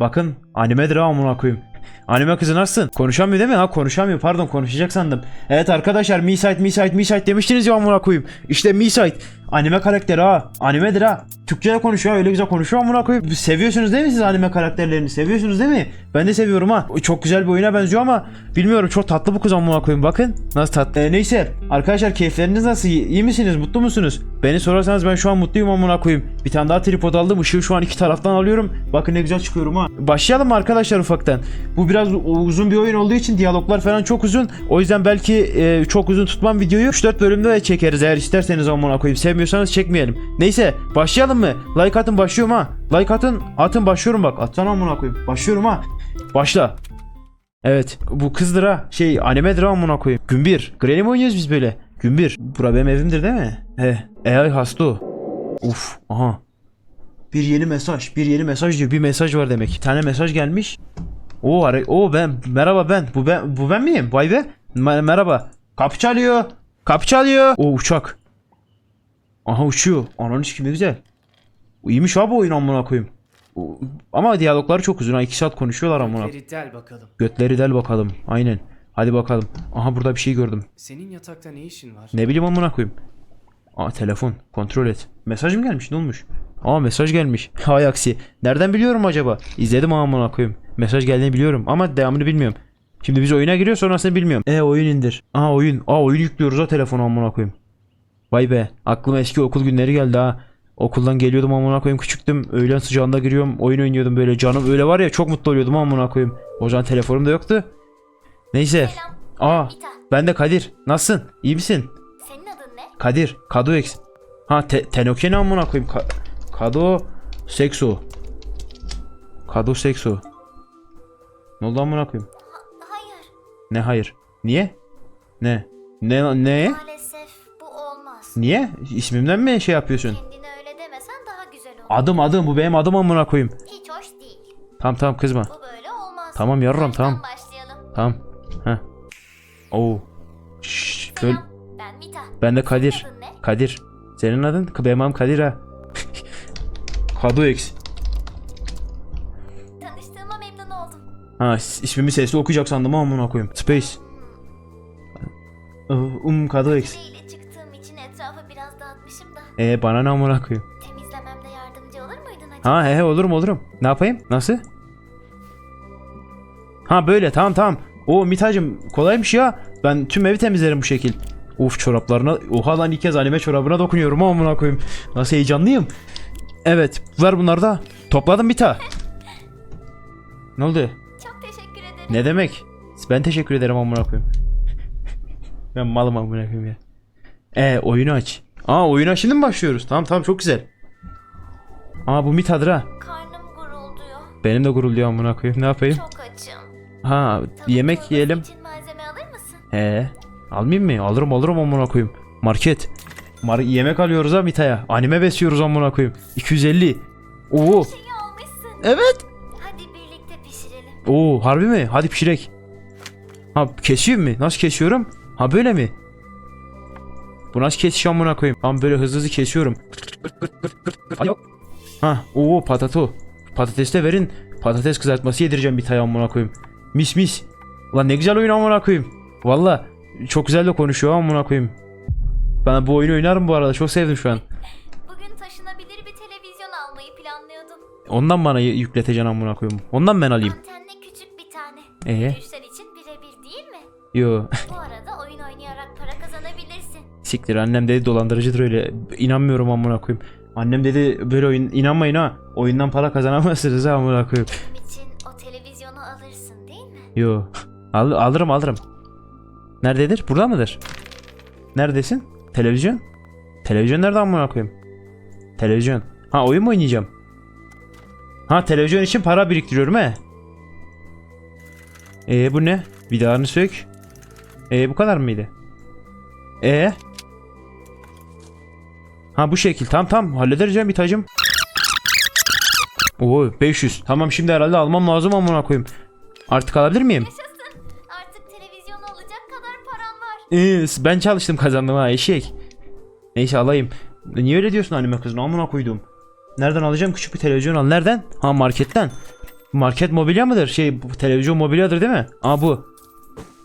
Bakın animedir ha amına koyayım. Anime kızı nasılsın? Konuşamıyor değil mi? Ha konuşamıyor pardon konuşacak sandım. Evet arkadaşlar Me Site Me Site Me Site demiştiniz ya amına koyayım. İşte Me Site. Anime karakteri ha. Animedir ha. Türkçe de konuşuyor öyle güzel konuşuyor amına koyayım. Seviyorsunuz değil mi siz anime karakterlerini? Seviyorsunuz değil mi? Ben de seviyorum ha. Çok güzel bir oyuna benziyor ama bilmiyorum çok tatlı bu kız amına koyayım bakın. Nasıl tatlı. Ee, neyse arkadaşlar keyifleriniz nasıl? İyi misiniz? Mutlu musunuz? Beni sorarsanız ben şu an mutluyum amına koyayım. Bir tane daha tripod aldım. Işığı şu an iki taraftan alıyorum. Bakın ne güzel çıkıyorum ha. Başlayalım arkadaşlar ufaktan? Bu biraz uzun bir oyun olduğu için diyaloglar falan çok uzun. O yüzden belki e, çok uzun tutmam videoyu. 3-4 bölümde de çekeriz eğer isterseniz amına koyayım. Sevmiyorsanız çekmeyelim. Neyse başlayalım mı? Like atın başlıyorum ha. Like atın. Atın başlıyorum bak. Atsana amına koyayım. Başlıyorum ha. Başla. Evet bu kızdır ha. Şey animedir ha amına koyayım. Gün bir. Granny mi oynuyoruz biz böyle? Gün bir. Bura benim evimdir değil mi? He. AI hasta. Uf. Aha. Bir yeni mesaj. Bir yeni mesaj diyor. Bir mesaj var demek. Bir tane mesaj gelmiş. O ara o ben merhaba ben. Bu ben bu ben miyim? Vay be. Me- merhaba. Kapı çalıyor. Kapı çalıyor. O uçak. Aha uçuyor. Ananı kim güzel. İyiymiş abi oyun amına koyayım. Ama diyalogları çok uzun. ha. 2 saat konuşuyorlar amına. Gökleri del bakalım. Götleri del bakalım. Aynen. Hadi bakalım. Aha burada bir şey gördüm. Senin yatakta ne işin var? Ne bileyim amına koyayım. Aa telefon. Kontrol et. Mesaj mı gelmiş? Ne olmuş? Aa mesaj gelmiş. Hay aksi. Nereden biliyorum acaba? İzledim amına koyayım. Mesaj geldiğini biliyorum ama devamını bilmiyorum. Şimdi biz oyuna giriyor sonrasını bilmiyorum. E oyun indir. Aa oyun. Aa oyun yüklüyoruz ha telefonu amına koyayım. Vay be. Aklıma eski okul günleri geldi ha. Okuldan geliyordum amına koyayım küçüktüm. Öğlen sıcağında giriyorum. Oyun oynuyordum böyle canım. Öyle var ya çok mutlu oluyordum amına koyayım. O zaman telefonum da yoktu. Neyse. Selam. Aa ben de Kadir. Nasılsın? İyi misin? Senin adın ne? Kadir. Kado X. Ha te Tenoke ne amına koyayım? Ka Kado Sekso. Kado Sekso. Ne oldu amına koyayım? Ha- hayır. Ne hayır? Niye? Ne? Ne ne? Maalesef bu olmaz. Niye? İsmimden mi şey yapıyorsun? Kendine öyle demesen daha güzel olur. Adım adım bu benim adım amına koyayım. Hiç hoş değil. Tamam tamam kızma. Bu böyle olmaz. Tamam Baştan tamam. başlayalım. Tamam. Heh. Oo. Şşş, böyle. Ben Mita. ben de Kadir. Senin adın ne? Kadir. Senin adın? Benim adım Kadir ha. Kado X. Tanıştığıma memnun oldum. Ha is- ismimi sesli okuyacak sandım ama amına koyayım. Space. Um Kado X. Biriyle çıktığım için etrafı biraz dağıtmışım da. E bana ne amına koyayım? Temizlememde yardımcı olur muydun acaba? Ha he he olurum olurum. Ne yapayım? Nasıl? Ha böyle tamam tamam. O Mitacım kolaymış ya. Ben tüm evi temizlerim bu şekil. Uf çoraplarına oha lan ilk kez anime çorabına dokunuyorum amına koyayım. Nasıl heyecanlıyım. Evet ver bunları da. Topladım Mita. Ne oldu? Çok teşekkür ederim. Ne demek? Ben teşekkür ederim amına koyayım. ben malım amına koyayım ya. E oyunu aç. Aa oyuna şimdi mi başlıyoruz? Tamam tamam çok güzel. Aa bu Mitadır ha. Karnım gurulduyor. Benim de gurulduyor amına koyayım. Ne yapayım? Çok açım. Ha Tavuk yemek yiyelim. için malzeme alır mısın? He. Almayayım mı? Alırım alırım amına koyayım. Market. Mar yemek alıyoruz ha Mita'ya. Anime besliyoruz amına koyayım. 250. Oo. Şeyi almışsın. Evet. Hadi birlikte pişirelim. Oo harbi mi? Hadi pişirek. Ha kesiyor mu? Nasıl kesiyorum? Ha böyle mi? Bu nasıl kesiş amına koyayım? Tamam böyle hızlı hızlı kesiyorum. Ha oo patato. Patates de verin. Patates kızartması yedireceğim bir tane amına koyayım. Mis mis. Ulan ne güzel oyun amına koyayım. Valla çok güzel de konuşuyor amına koyayım. Ben bu oyunu oynarım bu arada. Çok sevdim şu an. Bugün taşınabilir bir televizyon almayı planlıyordum. Ondan bana yükleteceksin amına koyayım. Ondan ben alayım. Antenli küçük bir tane. Ee? Görüşler için birebir değil mi? Yo. Bu arada oyun oynayarak para kazanabilirsin. Siktir annem dedi dolandırıcıdır öyle. İnanmıyorum amına koyayım. Annem dedi böyle oyun inanmayın ha. Oyundan para kazanamazsınız ha amına koyayım. Benim için o televizyonu alırsın değil mi? Yo. Al, alırım alırım. Nerededir? Burada mıdır? Neredesin? Televizyon? Televizyon nerede amına koyayım? Televizyon. Ha oyun mu oynayacağım? Ha televizyon için para biriktiriyorum he. Ee bu ne? Vidalarını sök. Ee bu kadar mıydı? Ee? Ha bu şekil. Tamam tamam halledeceğim bir tacım. Oo 500. Tamam şimdi herhalde almam lazım amına koyayım. Artık alabilir miyim? Yaşasın. Ben çalıştım kazandım ha eşek. Neyse alayım. Niye öyle diyorsun anneme kızına amına koydum. Nereden alacağım küçük bir televizyon al. Nereden? Ha marketten. Market mobilya mıdır? Şey televizyon mobilyadır değil mi? Aa bu.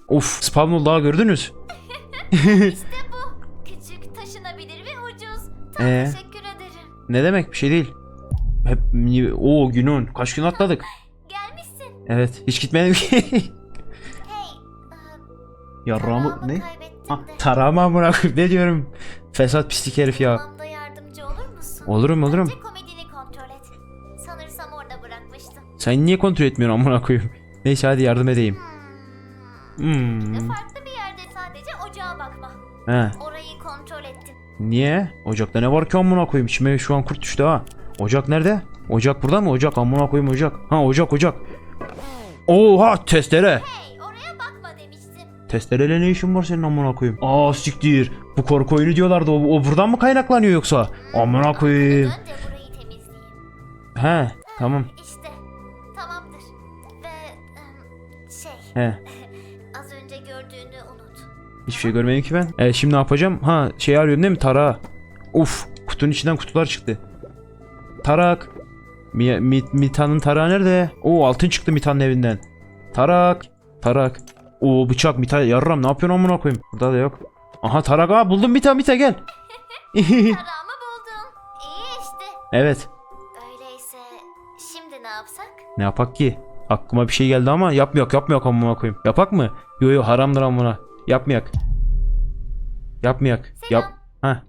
Of spam daha gördünüz. İşte bu. Küçük, taşınabilir ve ucuz. Çok Ee? teşekkür ederim. Ne demek bir şey değil. Hep o günün kaç gün atladık. Gelmişsin. Evet hiç gitmedim ki. E, Yarrağımı ne? Ha, de. tarağımı amına koyayım ne diyorum. Fesat pislik herif ya. Bulmamda yardımcı olur musun? Olurum olurum. Önce komedini kontrol et. Sanırsam orada bırakmıştım. Sen niye kontrol etmiyorsun amına koyayım? Neyse hadi yardım edeyim. Hmm. Hmm. Farklı bir yerde sadece ocağa bakma. He. Orayı kontrol ettim. Niye? Ocakta ne var ki amına koyayım? İçime şu an kurt düştü ha. Ocak nerede? Ocak burada mı? Ocak amına koyayım ocak. Ha ocak ocak. Oha testere. Hey. Testereyle ne işin var senin amına koyayım? Aa siktir. Bu korku oyunu diyorlardı. O, o buradan mı kaynaklanıyor yoksa? Amına koyayım. Dön de burayı temizleyeyim. He tamam. İşte tamamdır. Ve ım, şey He. az önce gördüğünü unut. Hiçbir şey görmedim ki ben. Evet şimdi ne yapacağım? Ha şey arıyorum değil mi? Tarağı. Uf kutunun içinden kutular çıktı. Tarak. Mi, Mi- Mita'nın tarağı nerede? Oo altın çıktı Mita'nın evinden. Tarak. Tarak. Oo bıçak Mita yarram ne yapıyorsun amına koyayım? Burada da yok. Aha tarak aa buldum Mita Mita gel. Tarağımı buldum. İyi işte. evet. Öyleyse şimdi ne yapsak? Ne yapak ki? Aklıma bir şey geldi ama yapmayak yapmayak amına koyayım. Yapak mı? Yo yo haramdır amına. Yapmayak. Yapmayak. Yap. Selam. Ha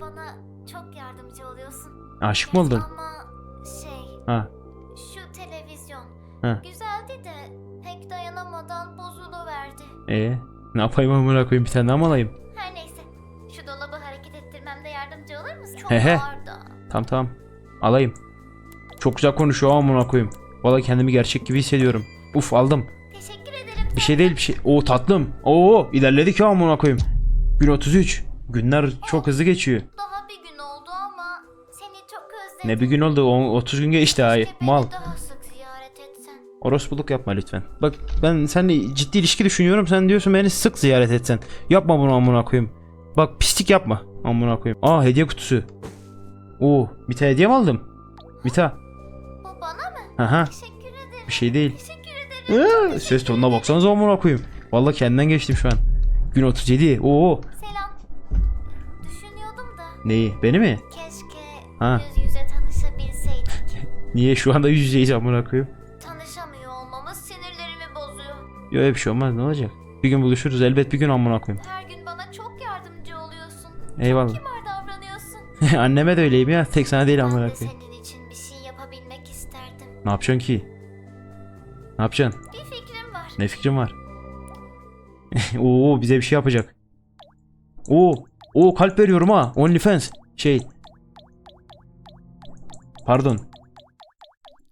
Bana çok yardımcı oluyorsun. aşık mı oldun? Ama şey Ha. şu televizyon Ha. güzeldi de pek dayanamadan. Ee, ne yapayım amına koyayım bir tane daha mı alayım? Her neyse şu dolabı hareket ettirmemde yardımcı olur musun? Çok He he. ağır da. Tamam tamam. Alayım. Çok güzel konuşuyor amına koyayım. Valla kendimi gerçek gibi hissediyorum. Uf aldım. Teşekkür ederim. Bir şey değil bir şey. Oo tatlım. Oo ilerledik ya amına koyayım. Gün 33. Günler çok hızlı geçiyor. Daha bir gün oldu ama seni çok özledim. Ne bir gün oldu? o- 30 gün geçti ay. Beni Mal. Orospuluk yapma lütfen. Bak ben seninle ciddi ilişki düşünüyorum. Sen diyorsun beni sık ziyaret etsen. Yapma bunu amına koyayım. Bak pislik yapma. Amına koyayım. Aa hediye kutusu. Oo, Mita hediye mi aldım? Mita. Bu bana mı? Aha. Teşekkür ederim. Bir şey değil. Teşekkür ederim. Ee, ses tonuna baksanıza amına koyayım. Vallahi kendimden geçtim şu an. Gün 37. Oo. Selam. Düşünüyordum da Neyi? Beni mi? keşke Ha. yüz yüze tanışabilseydik. Niye şu anda yüz yüzeyiz amına koyayım? Yok öyle bir şey olmaz ne olacak? Bir gün buluşuruz elbet bir gün amına koyayım. Her gün bana çok yardımcı oluyorsun. Eyvallah. Kibar davranıyorsun. Anneme de öyleyim ya. Tek sana değil ben amına de koyayım. senin için bir şey yapabilmek isterdim. Ne yapacaksın ki? Ne yapacaksın? Bir fikrim var. Ne fikrin var? Oo bize bir şey yapacak. Oo, oo kalp veriyorum ha. OnlyFans. Şey. Pardon.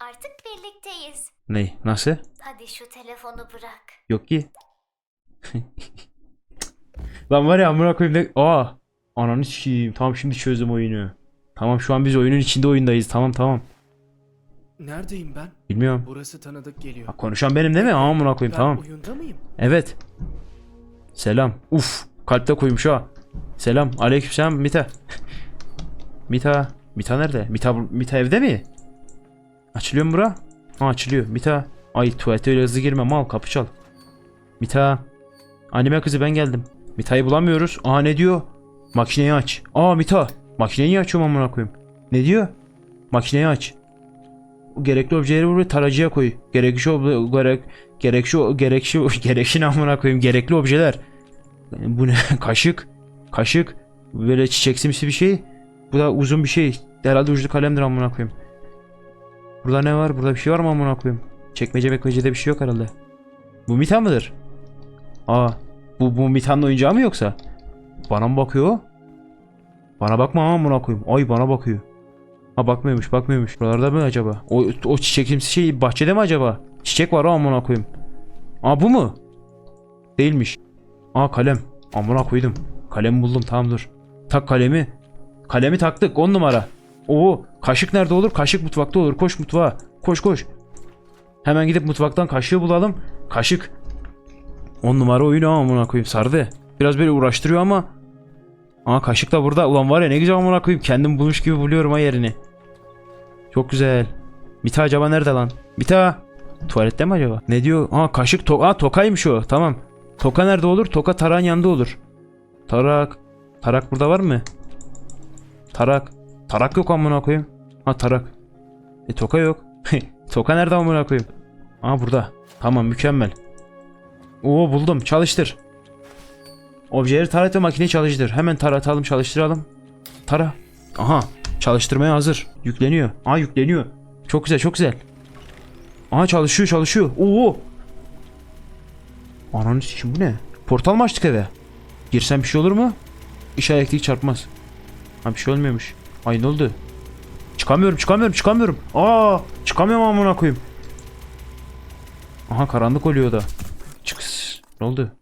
Artık birlikteyiz. Ne? Nasıl? Hadi şu telefonu bırak. Yok ki. Lan var ya amına koyayım ne? Aa. Ananı sikeyim. Tamam şimdi çözdüm oyunu. Tamam şu an biz oyunun içinde oyundayız. Tamam tamam. Neredeyim ben? Bilmiyorum. Burası tanıdık geliyor. Ha, konuşan benim değil mi? Amına koyayım Ben tamam. oyunda mıyım? Evet. Selam. Uf. Kalpte koymuş ha. Selam. Aleykümselam Mita. Mita. Mita nerede? Mita, Mita evde mi? Açılıyor mu bura? Ha açılıyor. Mita. Ay tuvalete öyle hızlı girme mal kapı çal. Mita. Anime kızı ben geldim. Mita'yı bulamıyoruz. Aa ne diyor? Makineyi aç. Aa Mita. Makineyi açıyorum amına koyayım? Ne diyor? Makineyi aç. Gerekli objeleri buraya tarayıcıya koy. Gerekli obje, gerek, gerekli gerekli gerekli amına koyayım. Gerekli objeler. Bu ne? Kaşık. Kaşık. Böyle çiçeksimsi bir şey. Bu da uzun bir şey. Herhalde uçlu kalemdir amına koyayım. Burada ne var? Burada bir şey var mı amına koyayım? Çekmece bekmecede bir şey yok herhalde. Bu Mita mıdır? Aa. Bu, bu Mita'nın oyuncağı mı yoksa? Bana mı bakıyor? Bana bakma amına koyayım. Ay bana bakıyor. Ha bakmıyormuş bakmıyormuş. Buralarda mı acaba? O, o çiçekimsi şey bahçede mi acaba? Çiçek var o amına koyayım. Aa bu mu? Değilmiş. Aa kalem. Amına koydum. Kalemi buldum tamam dur. Tak kalemi. Kalemi taktık 10 numara. Oo kaşık nerede olur? Kaşık mutfakta olur. Koş mutfağa. Koş koş. Hemen gidip mutfaktan kaşığı bulalım. Kaşık. 10 numara oyunu ama amına koyayım sardı. Biraz böyle uğraştırıyor ama. Aa kaşık da burada. Ulan var ya ne güzel amına koyayım. Kendim bulmuş gibi buluyorum ha yerini. Çok güzel. Mita acaba nerede lan? Mita. Tuvalette mi acaba? Ne diyor? Ha kaşık to ha, tokaymış o. Tamam. Toka nerede olur? Toka tarağın yanında olur. Tarak. Tarak burada var mı? Tarak. Tarak yok amına koyayım. Ha tarak. E toka yok. toka nerede amına koyayım? Aa burada. Tamam mükemmel. Oo buldum. Çalıştır. Objeleri tarat ve makineyi çalıştır. Hemen taratalım çalıştıralım. Tara. Aha. Çalıştırmaya hazır. Yükleniyor. Aa yükleniyor. Çok güzel çok güzel. Aha çalışıyor çalışıyor. Oo. Ananı sikim bu ne? Portal mı açtık eve? Girsem bir şey olur mu? İş elektrik çarpmaz. Ha bir şey olmuyormuş. Ay ne oldu? Çıkamıyorum çıkamıyorum çıkamıyorum. Aa çıkamıyorum amına koyayım. Aha karanlık oluyor da. Ne oldu?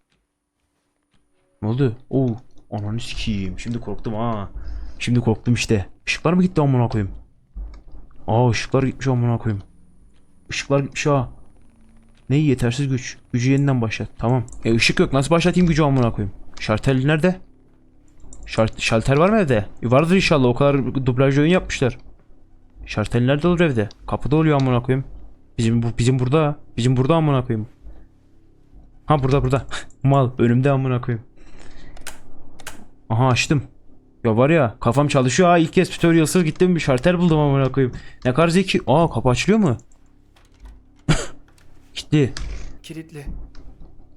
Ne oldu? Oo. Ananı sikeyim. Şimdi korktum ha. Şimdi korktum işte. Işıklar mı gitti amına koyayım? Aa ışıklar gitmiş amına koyayım. Işıklar gitmiş ha. Ne yetersiz güç. Gücü yeniden başlat. Tamam. E ışık yok. Nasıl başlatayım gücü amına koyayım? Şartel nerede? Şart şalter var mı evde? E, vardır inşallah. O kadar dublaj oyun yapmışlar. Şartel nerede olur evde? Kapıda oluyor amına koyayım. Bizim bu bizim burada. Bizim burada amına koyayım. Ha burada burada. Mal önümde amına koyayım. Aha açtım. Ya var ya kafam çalışıyor ha ilk kez tutorialsız gittim bir şartel buldum amına koyayım. Ne kadar zeki. Aa kapı açılıyor mu? Gitti. Kilitli.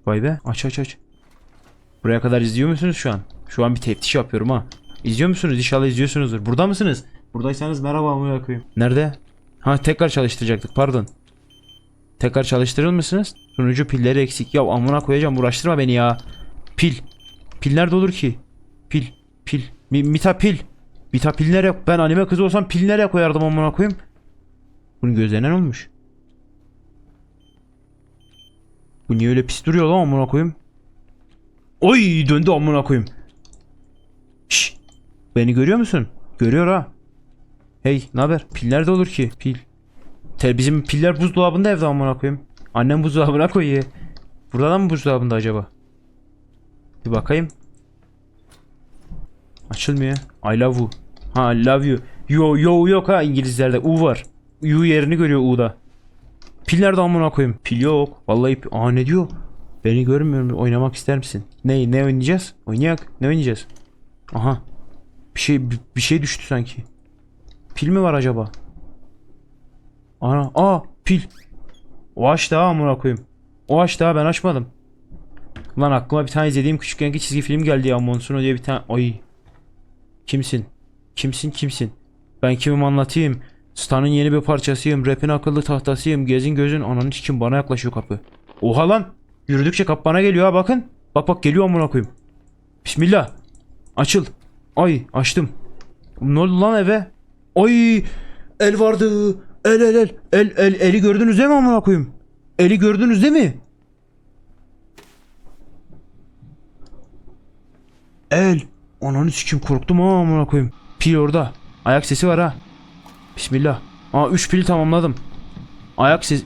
Vay be aç aç aç. Buraya kadar izliyor musunuz şu an? Şu an bir teftiş yapıyorum ha. İzliyor musunuz? İnşallah izliyorsunuzdur. Burada mısınız? Buradaysanız merhaba amına koyayım. Nerede? Ha tekrar çalıştıracaktık pardon. Tekrar çalıştırır mısınız? Sunucu pilleri eksik. Ya amına koyacağım uğraştırma beni ya. Pil. Pil nerede olur ki? Pil. Pil. Mi, mita pil. Mita pil nereye? Ben anime kızı olsam pil nereye koyardım amına koyayım? Bunun gözlerine ne olmuş? Bu niye öyle pis duruyor lan amına koyayım? Oy döndü amına koyayım. Şş. Beni görüyor musun? Görüyor ha. Hey, ne haber? Pil nerede olur ki? Pil. Bizim piller buzdolabında evde amına koyayım. Annem buzdolabına koyuyor. Burada da mı buzdolabında acaba? Bir bakayım. Açılmıyor. I love you. Ha I love you. Yo yo yok ha İngilizlerde. U var. U yerini görüyor U'da. Pil nerede amına koyayım? Pil yok. Vallahi Aa ne diyor? Beni görmüyorum. Oynamak ister misin? Ne ne oynayacağız? Oynayak. Ne oynayacağız? Aha. Bir şey bir, bir şey düştü sanki. Pil mi var acaba? Ana aa pil. O açtı ha amına koyayım. O açtı ha ben açmadım. Lan aklıma bir tane izlediğim küçükkenki çizgi film geldi ya Monsuno diye bir tane. Ay. Kimsin? Kimsin kimsin? Ben kimim anlatayım. Stan'ın yeni bir parçasıyım. Rap'in akıllı tahtasıyım. Gezin gözün ananı kim bana yaklaşıyor kapı. Oha lan. Yürüdükçe kapı bana geliyor ha bakın. Bak bak geliyor amına koyayım. Bismillah. Açıl. Ay açtım. Ne oldu lan eve? Ay el vardı. El el el. El el eli gördünüz değil mi amına koyayım? Eli gördünüz değil mi? El. Ananı sikim korktum ha amına koyayım. Pil orada. Ayak sesi var ha. Bismillah. Aa 3 pil tamamladım. Ayak sesi.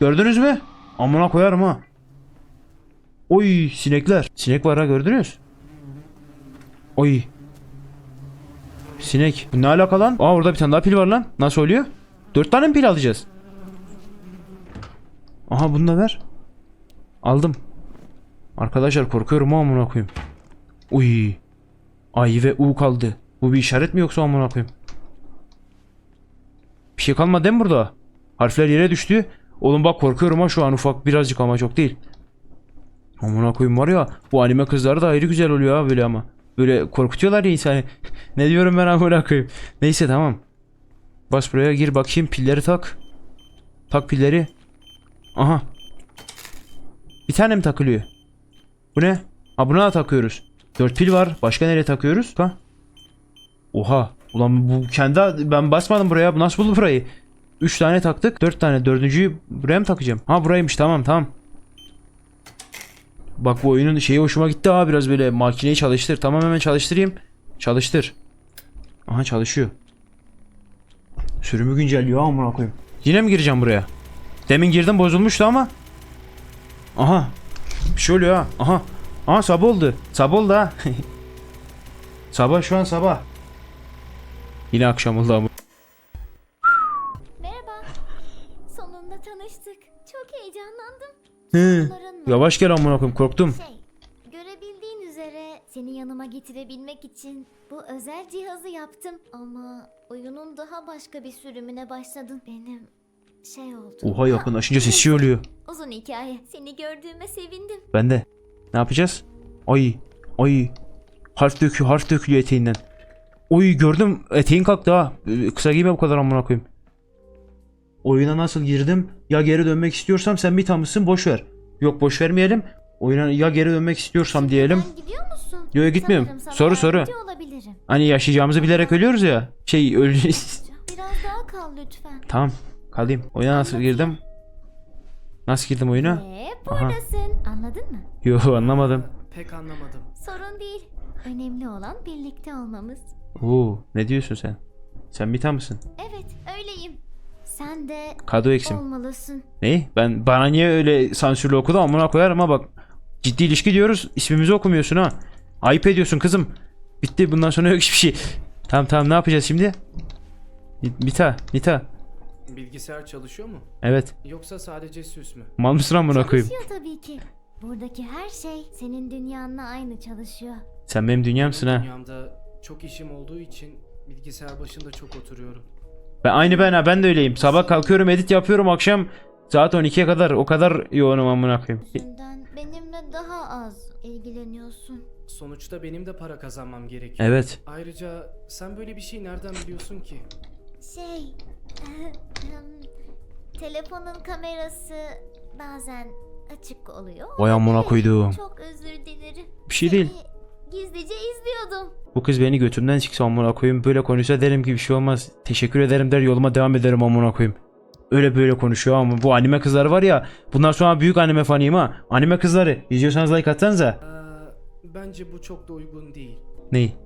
Gördünüz mü? Amına koyarım ha. Oy sinekler. Sinek var ha gördünüz? Oy. Sinek. Bu ne alaka lan? Aa orada bir tane daha pil var lan. Nasıl oluyor? 4 tane mi pil alacağız? Aha bunu da ver. Aldım. Arkadaşlar korkuyorum amına koyayım. Uy. Ay ve U kaldı. Bu bir işaret mi yoksa amına koyayım? Bir şey kalmadı değil mi burada? Harfler yere düştü. Oğlum bak korkuyorum ha şu an ufak birazcık ama çok değil. Amına koyayım var ya bu anime kızları da ayrı güzel oluyor ha böyle ama. Böyle korkutuyorlar ya insanı. ne diyorum ben amına koyayım. Neyse tamam. Bas buraya gir bakayım pilleri tak. Tak pilleri. Aha. Bir tane mi takılıyor? Bu ne? Ha buna da takıyoruz. Dört pil var. Başka nereye takıyoruz? Ha? Oha. Ulan bu kendi ben basmadım buraya. Bu nasıl buldu burayı? Üç tane taktık. Dört tane. Dördüncüyü buraya mı takacağım? Ha buraymış. Tamam tamam. Bak bu oyunun şeyi hoşuma gitti ha biraz böyle makineyi çalıştır. Tamam hemen çalıştırayım. Çalıştır. Aha çalışıyor. Sürümü güncelliyor amına koyayım. Yine mi gireceğim buraya? Demin girdim bozulmuştu ama. Aha. Bir şey oluyor ha. Aha. Aha sabah oldu. Sabah oldu ha. sabah şu an sabah. Yine akşam oldu ama. Merhaba. Çok heyecanlandım. Hı. Yavaş gel amına koyayım korktum. Şey, getirebilmek için bu özel cihazı yaptım. Ama oyunun daha başka bir sürümüne başladın. Benim şey oldu. Oha yakınlaşınca sesi oluyor. Uzun hikaye. Seni gördüğüme sevindim. Ben de. Ne yapacağız? Ay. Ay. Harf döküyor harf dökülüyor eteğinden. Oy gördüm eteğin kalktı ha. Ee, Kısa giyme bu kadar amına koyayım. Oyuna nasıl girdim? Ya geri dönmek istiyorsam sen bir tanısın boş ver. Yok boş vermeyelim. Oyuna ya geri dönmek istiyorsam diyelim. Sen gidiyor musun? Yo, yo, gitmiyorum. Sanırım sana Soru, soru. yardımcı olabilirim. Hani yaşayacağımızı bilerek ölüyoruz ya. Şey öleceğiz. Biraz daha kal lütfen. tamam kalayım. Oyuna nasıl girdim? Nasıl girdim oyuna? Ve buradasın. Anladın mı? Yo anlamadım. Pek anlamadım. Sorun değil. Önemli olan birlikte olmamız. Oo ne diyorsun sen? Sen bir tane mısın? Evet, öyleyim. Sen de Kado eksim. olmalısın. Ne? Ben bana niye öyle sansürlü okudu amına koyarım ha bak. Ciddi ilişki diyoruz. ismimizi okumuyorsun ha. Ayıp ediyorsun kızım. Bitti bundan sonra yok hiçbir şey. Tamam tamam ne yapacağız şimdi? Nita, Nita. Bilgisayar çalışıyor mu? Evet. Yoksa sadece süs mü? Mal mısın amına koyayım? Çalışıyor tabii ki. Buradaki her şey senin dünyanla aynı çalışıyor. Sen benim dünyamsın ha. Dünyamda çok işim olduğu için bilgisayar başında çok oturuyorum. Ben aynı ben ha ben de öyleyim. Sabah kalkıyorum edit yapıyorum akşam saat 12'ye kadar o kadar yoğunum amına koyayım. Yüzünden benimle daha az ilgileniyorsun. Sonuçta benim de para kazanmam gerekiyor. Evet. Ayrıca sen böyle bir şey nereden biliyorsun ki? Şey, telefonun kamerası bazen açık oluyor. Vay amına koyduğum. Çok özür dilerim. Bir şey değil. Gizlice izliyordum. Bu kız beni götümden çıksa amına koyayım. Böyle konuşsa derim ki bir şey olmaz. Teşekkür ederim der yoluma devam ederim amına koyayım. Öyle böyle konuşuyor ama bu anime kızları var ya. Bunlar sonra büyük anime fanıyım ha. Anime kızları. İzliyorsanız like atsanıza. Bence bu çok da uygun değil. Ney?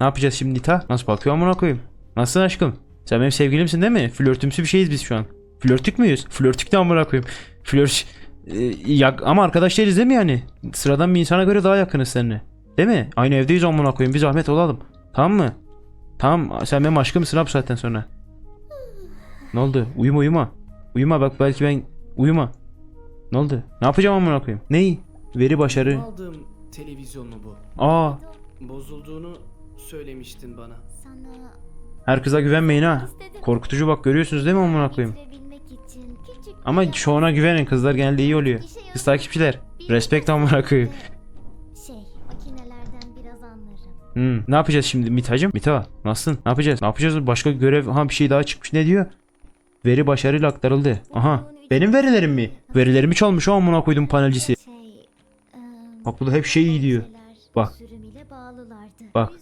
Ne yapacağız şimdi Nita? Nasıl bakıyor amına koyayım? Nasılsın aşkım? Sen benim sevgilimsin değil mi? Flörtümsü bir şeyiz biz şu an. Flörtük müyüz? Flörtük de amına koyayım. Flört... Ee, ya, ama arkadaş değiliz değil mi yani? Sıradan bir insana göre daha yakınız seninle. Değil mi? Aynı evdeyiz amına koyayım. Bir zahmet olalım. Tamam mı? Tamam. Sen benim aşkımsın ha bu saatten sonra. Ne oldu? Uyuma uyuma. Uyuma bak belki ben... Uyuma. Ne oldu? Ne yapacağım amına koyayım? Ney? Veri başarı. Aldığım televizyon mu bu? Aa. Bozulduğunu söylemiştin bana. Sana Her kıza güvenmeyin ha. Korkutucu bak görüyorsunuz değil mi amına koyayım? Ama bir şovuna güvenin kızlar genelde iyi oluyor. Kız takipçiler. Respekt amına koyayım. Şey, makinelerden biraz anlarım. Hmm. Ne yapacağız şimdi Mitacım? Mita nasılsın? Ne yapacağız? Ne yapacağız? Başka görev ha bir şey daha çıkmış. Ne diyor? Veri başarıyla aktarıldı. Aha. Benim verilerim mi? Verilerimi çalmış o amına koydum panelcisi. Bak bu da hep şey iyi diyor. Bak. Bak.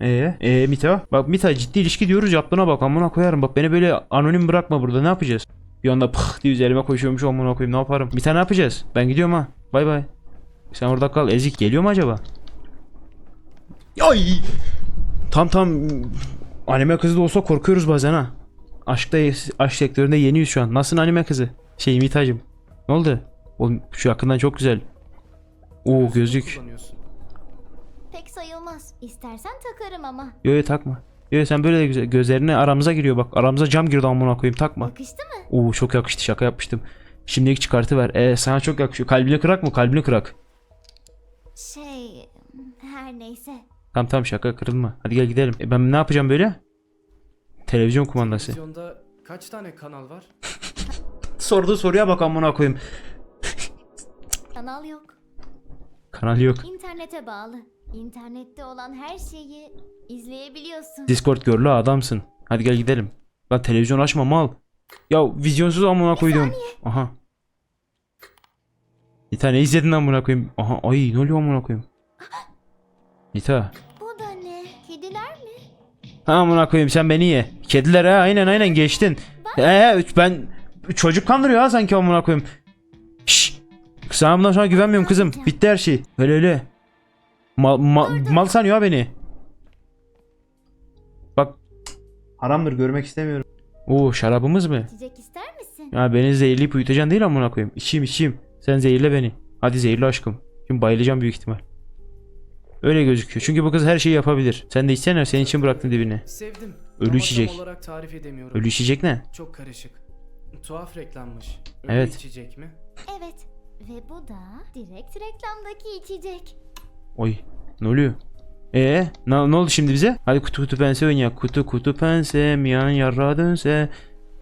Ee, ee Mita? Bak Mita ciddi ilişki diyoruz yaptığına bak amına koyarım. Bak beni böyle anonim bırakma burada ne yapacağız? Bir anda pıh diye üzerime koşuyormuş amına koyayım ne yaparım? Mita ne yapacağız? Ben gidiyorum ha. Bay bay. Sen orada kal. Ezik geliyor mu acaba? Ay! Tam tam anime kızı da olsa korkuyoruz bazen ha. Aşkta aşk sektöründe yeniyiz şu an. Nasılsın anime kızı? Şey Mitacım. Ne oldu? Oğlum şu yakından çok güzel. Oo gözlük. Pek sayılmaz. İstersen takarım ama. Yo yo takma. Yo sen böyle de güzel. Gözlerine aramıza giriyor bak. Aramıza cam girdi amına koyayım takma. Yakıştı mı? Oo çok yakıştı şaka yapmıştım. Şimdilik çıkartı ver. E sana çok yakışıyor. Kalbini kırak mı? Kalbini kırak. Şey, her neyse. Tamam tamam şaka kırılma. Hadi gel gidelim. E, ben ne yapacağım böyle? Televizyon kumandası. Televizyonda kaç tane kanal var? Sorduğu soruya bak amına koyayım. Kanal yok. Kanal yok. İnternete bağlı. İnternette olan her şeyi izleyebiliyorsun. Discord görlü adamsın. Hadi gel gidelim. Lan televizyon açma mal. Ya vizyonsuz amına koydum. Aha. Nita ne izledin amına koyayım? Aha ay ne oluyor amına koyayım? Nita. Bu da ne? Kediler mi? Ha amına koyayım sen beni ye. Kediler ha aynen aynen geçtin. Ee ben çocuk kandırıyor ha sanki amına koyayım. Sana bundan sonra güvenmiyorum kızım. Bitti her şey. Öyle öyle. Mal, mal, mal sanıyor ha beni. Bak. Haramdır görmek istemiyorum. Oo şarabımız mı? İçecek ister misin? Ya beni zehirleyip uyutacaksın değil amına koyayım. İçeyim içeyim. Sen zehirle beni. Hadi zehirle aşkım. Şimdi bayılacağım büyük ihtimal. Öyle gözüküyor. Çünkü bu kız her şeyi yapabilir. Sen de içsene senin için bıraktım dibine. Sevdim. Ölü içecek. Tam olarak tarif edemiyorum. Ölü içecek ne? Çok karışık. Tuhaf reklammış. Öyle Evet. içecek mi? Evet. Ve bu da direkt reklamdaki içecek. Oy ne oluyor? Ee, ne, ne oldu şimdi bize? Hadi kutu kutu pense oynayak. Kutu kutu pense, Mia'nın yarrağı dönse.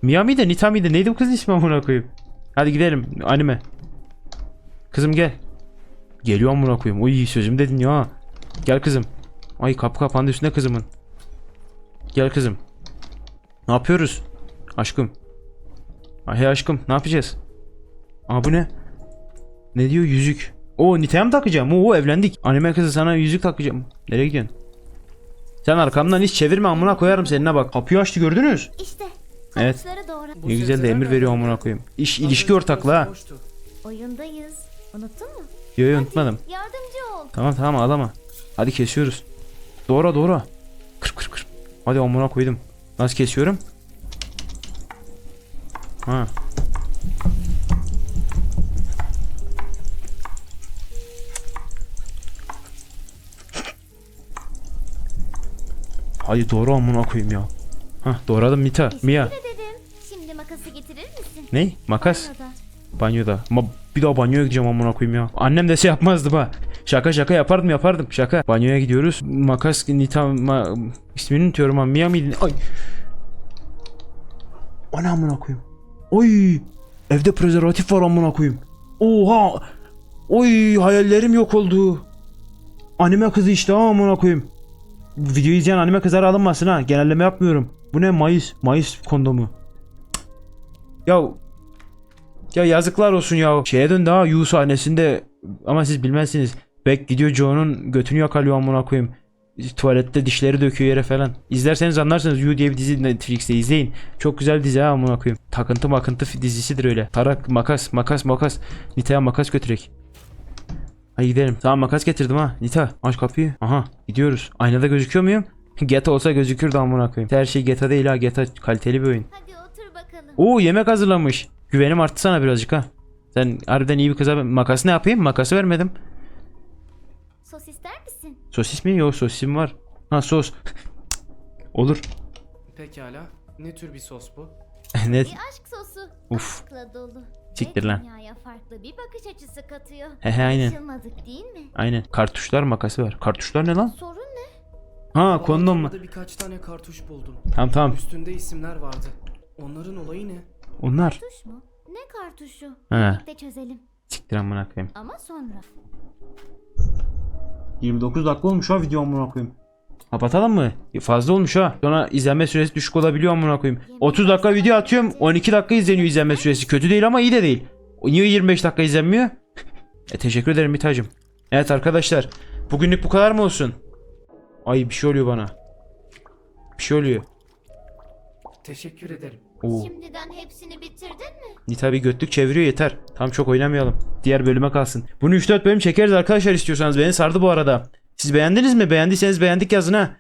Mia mıydı, Nita mıydı? Neydi bu kızın ismi amına koyayım? Hadi gidelim anime. Kızım gel. Geliyor amına koyayım. Oy sözüm dedin ya. Gel kızım. Ay kapı kapandı üstüne kızımın. Gel kızım. Ne yapıyoruz? Aşkım. Ay hey aşkım ne yapacağız? Aa bu ne? Ne diyor yüzük? O Nita'ya mı takacağım? Oo evlendik. Anime kızı sana yüzük takacağım. Nereye gidiyorsun? Sen arkamdan hiç çevirme amına koyarım seninle bak. Kapıyı açtı gördünüz. İşte. Evet. Doğru. Ne güzel de emir veriyor amına koyayım. İş ilişki ortaklığı ha. Oyundayız. Unuttun mu? Yo yo unutmadım. Yardımcı ol. Tamam tamam ağlama. Hadi kesiyoruz. Doğru doğru. Kır kır kır. Hadi amına koydum. Nasıl kesiyorum? Ha. Hadi doğru amına koyayım ya. Hah doğradım Mita. Mia. Ederim. Şimdi makası getirir misin? Ne? Makas. Banyoda. Banyoda. Ma bir daha banyoya gideceğim amına koyayım ya. Annem dese yapmazdı ha. Şaka şaka yapardım yapardım şaka. Banyoya gidiyoruz. Makas Nita ma ismini unutuyorum ama Mia mıydı? Ay. Ana amına koyayım. Oy. Evde prezervatif var amına koyayım. Oha. Oy hayallerim yok oldu. Anime kızı işte ha amına koyayım. Bu videoyu izleyen anime kızları alınmasın ha. Genelleme yapmıyorum. Bu ne Mayıs? Mayıs kondomu. Ya ya yazıklar olsun ya. Şeye döndü ha Yu sahnesinde ama siz bilmezsiniz. Beck gidiyor Joe'nun götünü yakalıyor amına koyayım. Tuvalette dişleri döküyor yere falan. İzlerseniz anlarsınız Yu diye bir dizi Netflix'te izleyin. Çok güzel dizi ha amına koyayım. Takıntı makıntı dizisidir öyle. Tarak makas makas makas. Nita'ya makas götürek. Hadi gidelim. Tamam makas getirdim ha. Nita aç kapıyı. Aha gidiyoruz. Aynada gözüküyor muyum? GTA olsa gözükürdü amına koyayım. Her şey GTA değil ha. GTA kaliteli bir oyun. Hadi otur bakalım. Oo yemek hazırlamış. Güvenim arttı sana birazcık ha. Sen harbiden iyi bir kıza makası ne yapayım? Makası vermedim. Sos ister misin? Sosis mi? Yok sosisim var. Ha sos. Olur. Pekala. Ne tür bir sos bu? ne? Bir aşk sosu. Uf. Aşkla dolu. Siktir lan. dünyaya farklı bir bakış açısı katıyor. He he aynen. Değil mi? Aynen. Kartuşlar makası var. Kartuşlar ne lan? Sorun ne? Ha kondom mu? Ortamda birkaç tane kartuş buldum. Tamam tamam. Üstünde isimler vardı. Onların olayı ne? Onlar. Kartuş mu? Ne kartuşu? He. Birlikte çözelim. Siktir amına koyayım. Ama sonra. 29 dakika olmuş ha video amına koyayım. Kapatalım mı? Fazla olmuş ha. Sonra izlenme süresi düşük olabiliyor amına koyayım. 30 dakika video atıyorum. 12 dakika izleniyor izlenme süresi. Kötü değil ama iyi de değil. Niye 25 dakika izlenmiyor? e teşekkür ederim Mitacım. Evet arkadaşlar. Bugünlük bu kadar mı olsun? Ay bir şey oluyor bana. Bir şey oluyor. Teşekkür ederim. Oo. Şimdiden hepsini bitirdin mi? Nita bir götlük çeviriyor yeter. Tam çok oynamayalım. Diğer bölüme kalsın. Bunu 3-4 bölüm çekeriz arkadaşlar istiyorsanız. Beni sardı bu arada. Siz beğendiniz mi? Beğendiyseniz beğendik yazın ha.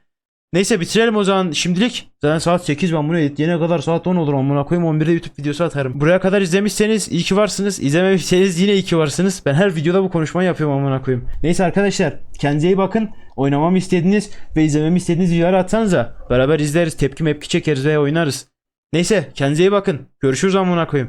Neyse bitirelim o zaman şimdilik. Zaten saat 8 ben bunu editleyene kadar saat 10 olur. Amına koyayım 11'de YouTube videosu atarım. Buraya kadar izlemişseniz iyi ki varsınız. İzlememişseniz yine iyi ki varsınız. Ben her videoda bu konuşmayı yapıyorum amına koyayım. Neyse arkadaşlar kendinize iyi bakın. Oynamamı istediğiniz ve izlememi istediğiniz videoları atsanıza. Beraber izleriz. Tepki mepki çekeriz ve oynarız. Neyse kendinize iyi bakın. Görüşürüz amına koyayım.